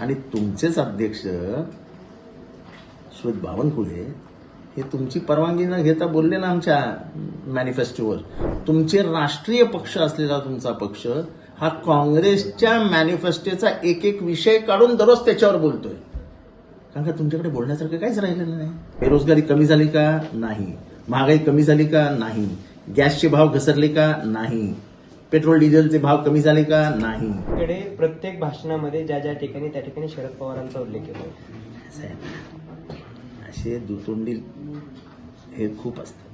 आणि तुमचेच अध्यक्ष श्वेत बावनकुळे हे तुमची परवानगी न घेता बोलले ना आमच्या मॅनिफेस्टोवर तुमचे राष्ट्रीय पक्ष असलेला तुमचा पक्ष हा काँग्रेसच्या मॅनिफेस्टोचा एक एक विषय काढून दररोज त्याच्यावर बोलतोय. कारण का तुमच्याकडे बोलण्यासारखं काहीच राहिलेलं नाही. बेरोजगारी कमी झाली का? नाही. महागाई कमी झाली का? नाही. गॅसचे भाव घसरले का? नाही. पेट्रोल डिझेलचे भाव कमी झाले का नाही? कडे प्रत्येक भाषणामध्ये ज्या ज्या ठिकाणी त्या ठिकाणी शरद पवारांचा उल्लेख येतो. असं आहे ना. असे दुतोंडी हे खूप असतात.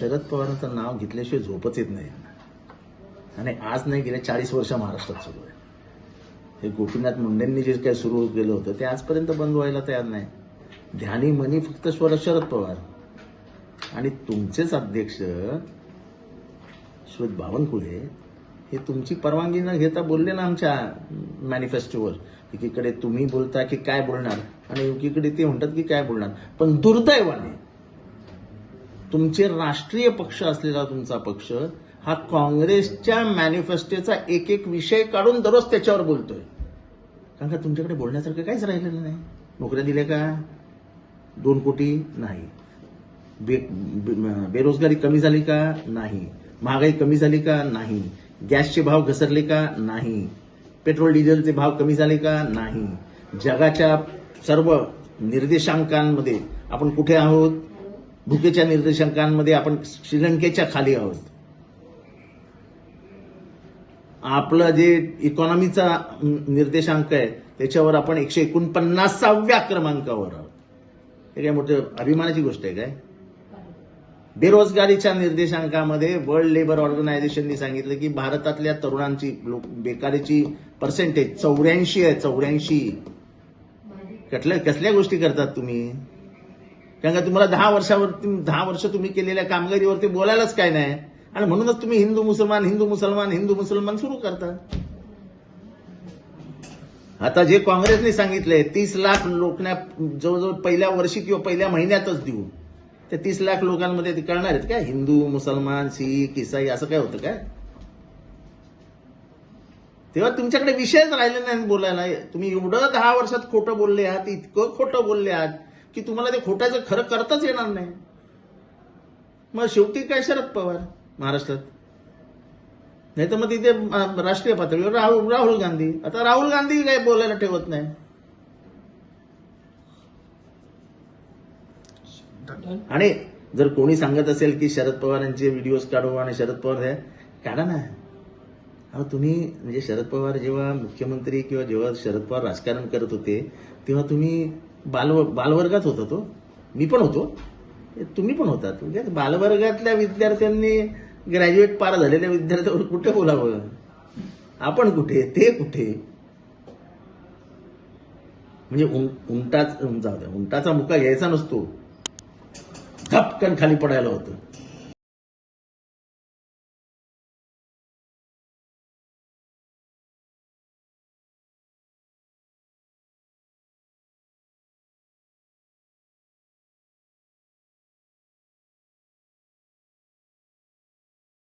शरद पवारांचं नाव घेतल्याशिवाय झोपच येत नाही आणि आज नाही गेल्या चाळीस वर्ष महाराष्ट्रात सुरू आहे. हे गोपीनाथ मुंडेंनी जे काय सुरू केलं होतं ते आजपर्यंत बंद व्हायला तयार नाही. ध्यानी मनी फक्त स्वर शरद पवार. आणि तुमचेच अध्यक्ष श्वेत बावनकुळे हे तुमची परवानगी न घेता बोलले ना आमच्या मॅनिफेस्टोवर एकीकडे तुम्ही बोलता की काय बोलणार? आणि एकीकडे ते म्हणतात की काय बोलणार? पण दुर्दैवाने तुमचे राष्ट्रीय पक्ष असलेला तुमचा पक्ष हा काँग्रेसच्या मॅनिफेस्टोचा एक एक विषय काढून दररोज त्याच्यावर बोलतोय. कारण का तुमच्याकडे बोलण्यासारखं काहीच राहिलेलं नाही. नोकऱ्या दिल्या का? दोन कोटी? नाही. बे, बे- बेरोजगारी कमी झाली का? नाही. महागाई कमी झाली का? नाही. गॅसचे भाव घसरले का? नाही. पेट्रोल डिझेलचे भाव कमी झाले का? नाही. जगाच्या सर्व निर्देशांकांमध्ये आपण कुठे आहोत? भुकेच्या निर्देशांकांमध्ये आपण श्रीलंकेच्या खाली आहोत. आपलं जे इकॉनॉमीचा निर्देशांक आहे त्याच्यावर आपण एकशे एकोणपन्नासाव्या क्रमांकावर आहोत. हे काय मोठं अभिमानाची गोष्ट आहे काय? बेरोजगारीच्या निर्देशांकामध्ये वर्ल्ड लेबर ऑर्गनायझेशननी सांगितलं की भारतातल्या तरुणांची लोक बेकारीची पर्सेंटेज चौऱ्याऐंशी आहे चौऱ्याऐंशी. कसल्या कसल्या गोष्टी करतात तुम्ही? कारण का तुम्हाला दहा वर्षावर दहा वर्ष तुम्ही केलेल्या कामगिरीवरती बोलायलाच काय नाही. आणि म्हणूनच तुम्ही हिंदू मुसलमान हिंदू मुसलमान हिंदू मुसलमान सुरू करता. आता जे काँग्रेसने सांगितलंय तीस लाख लोकांना जवळजवळ पहिल्या वर्षी किंवा पहिल्या महिन्यातच देऊ. त्या तीस लाख लोकांमध्ये ते कळणार आहेत काय हिंदू मुसलमान शीख इसाई असं काय होतं काय? तेव्हा तुमच्याकडे विषयच राहिले नाही बोलायला. तुम्ही एवढं दहा वर्षात खोटं बोलले आहात इतकं खोटं बोलले आहात की तुम्हाला ते खोट्याचं खरं करताच येणार नाही. मग शेवटी काय शरद पवार महाराष्ट्रात? नाही तर मग तिथे राष्ट्रीय पातळीवर राहुल राहुल गांधी. आता राहुल गांधी काय बोलायला ठेवत नाही. आणि जर कोणी सांगत असेल की शरद पवारांचे व्हिडिओज काढू आणि शरद पवार हे काढा ना. अहो तुम्ही म्हणजे शरद पवार जेव्हा मुख्यमंत्री किंवा जेव्हा शरद पवार राजकारण करत होते तेव्हा तुम्ही बालव बालवर्गात होता तो. मी पण होतो. तुम्ही पण होतात म्हणजे बालवर्गातल्या विद्यार्थ्यांनी ग्रॅज्युएट पार झालेल्या विद्यार्थ्यावर कुठे बोलावं? आपण कुठे? ते कुठे? म्हणजे उं- उंटाच जाऊ द्या. उंटाचा मुका घ्यायचा नसतो. झपकन खाली पडायला होतं.